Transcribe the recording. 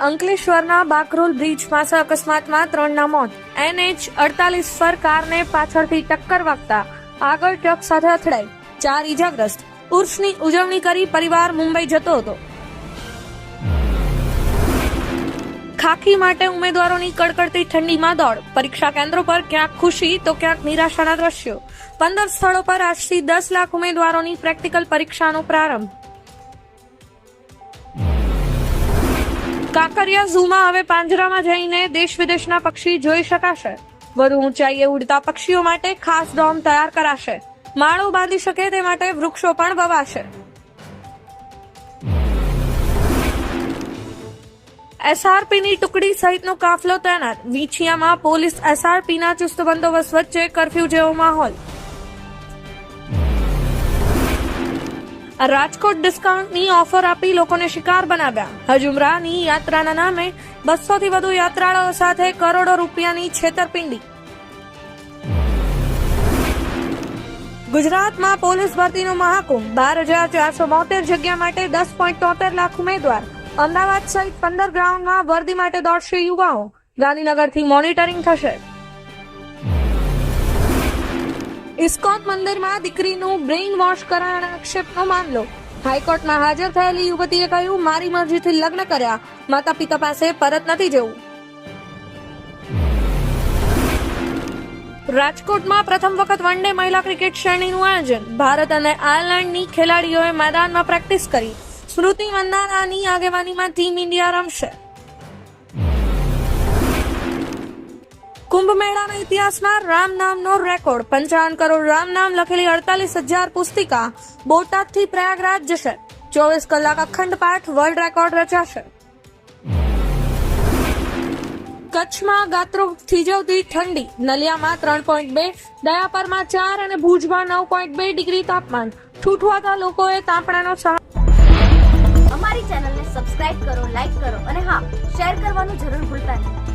અંકલેશ્વરના બાકરોલ બ્રિજ પાસે અકસ્માતમાં ત્રણના મોત. એનએચ અડતાલીસ પર કારને પાછળથી ટક્કર વાગતા આગળ ટ્રક સાથે અથડાઈ. ચાર ઈજાગ્રસ્ત. ઉર્સની ઉજવણી કરી પરિવાર મુંબઈ જતો હતો. ખાખી માટે ઉમેદવારોની કડકડતી ઠંડીમાં દોડ. પરીક્ષા કેન્દ્રો પર ક્યાંક ખુશી તો ક્યાંક નિરાશાના દ્રશ્યો. પંદર સ્થળો પર આજથી દસ લાખ ઉમેદવારોની પ્રેક્ટિકલ પરીક્ષાનો પ્રારંભ. કાંકરિયા ઝૂમાં હવે પાંજરામાં જઈને દેશ વિદેશના પક્ષી જોઈ શકાશે. વધુ ઊંચાઈએ ઉડતા પક્ષીઓ માટે ખાસ ડોમ તૈયાર કરાશે. માળો બાંધી શકે તે માટે વૃક્ષો પણ વવાશે. એસઆરપીની ટુકડી સહિતનો કાફલો તૈનાત. વીછિયામાં પોલીસ એસઆરપીના ચુસ્ત બંદોબસ્ત વચ્ચે કરફ્યુ જેવો માહોલ. રાજકોટ ડિસ્કાઉન્ટની ઓફર આપી લોકોને શિકાર બનાવ્યા. હજુમરાની યાત્રાના નામે બસો થી વધુ યાત્રાળુઓ સાથે કરોડો રૂપિયાની છેતરપિંડી. ગુજરાતમાં પોલીસ ભરતીનો મહાકુંભ. બાર હજાર ચારસો બોતેર જગ્યા માટે દસ પોઈન્ટ તોતેર લાખ ઉમેદવાર. અમદાવાદ સહિત પંદર ગ્રાઉન્ડમાં વર્દી માટે દોડશે યુવાઓ. ગાંધીનગરથી મોનિટરિંગ થશે. ઇસ્કોન મંદિરમાં દીકરીનું બ્રેઇન વોશ કરાયાના આક્ષેપનો મામલો. હાઈકોર્ટમાં હાજર થયેલી યુવતીએ કહ્યું, મારી મરજીથી લગ્ન કર્યા. માતા પિતા પાસે પરત નથી જવું. રાજકોટમાં પ્રથમ વખત વન ડે મહિલા ક્રિકેટ શ્રેણીનું આયોજન. ભારત અને આયર્લેન્ડની ખેલાડીઓએ મેદાનમાં પ્રેક્ટિસ કરી. સ્મૃતિ મંદાનાની આગેવાનીમાં ટીમ ઇન્ડિયા રમશે. કુંભ મેળાના ઇતિહાસમાં રામ નામનો રેકોર્ડ. પંચાવન કરોડ રામ નામ લખેલી અડતાલીસ હજાર પુસ્તિકા બોટાદથી પ્રયાગરાજ જશે. ચોવીસ કલાક અખંડ પાઠ વર્લ્ડ રેકોર્ડ રચાશે. કચ્છમાં ગાત્રો થીજવતી ઠંડી. નલિયામાં ત્રણ પોઈન્ટ બે દયાપરમાં ચાર અને ભુજમાં નવ પોઈન્ટ બે ડિગ્રી તાપમાન. ઠૂઠવાતા લોકોએ તાપણાનો સહારો અમારી ચેનલને સબસ્ક્રાઇબ કરો લાઈક કરો અને હા, શેર કરવાનું જરૂર ભૂલતા નહીં.